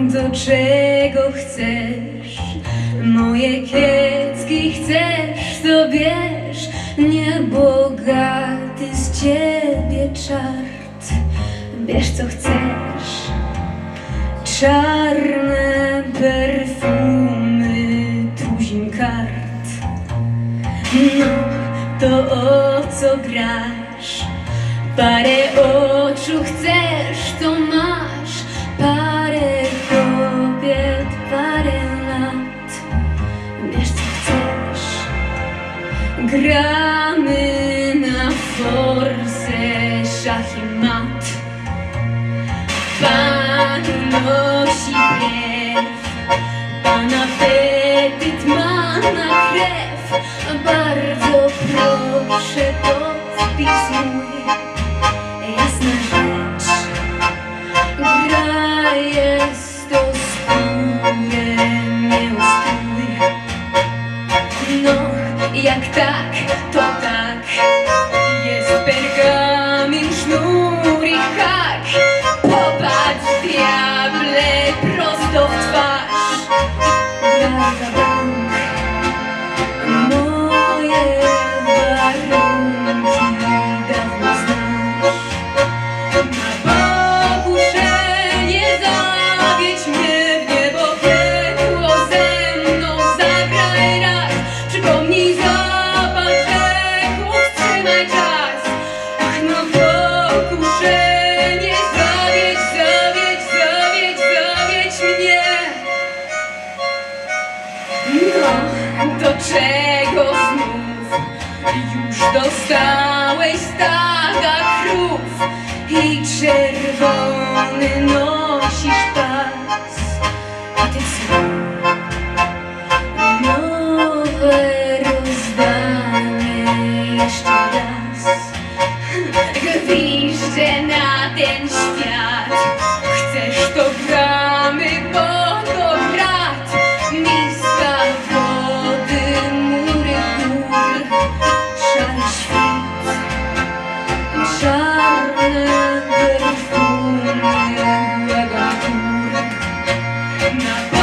do czego chcesz. Moje kiecki chcesz, to bierz, niebogaty z ciebie czart. Bierz co chcesz, czarne perfumy, tuzin kart. No, to o co grasz? Parę oczu chcesz, to masz parę κανένα φόρσε σαχημάτ πάνω σιγρεύ αναφέτητ μάνα κρεύ μπαρδο πρόσε jak tak, pokuszenie. Zawiedź, zawiedź, zawiedź, zawiedź mnie. No, do czego znów? Już dostałeś stada krów i czerwony nosisz pas, Na pokuszenie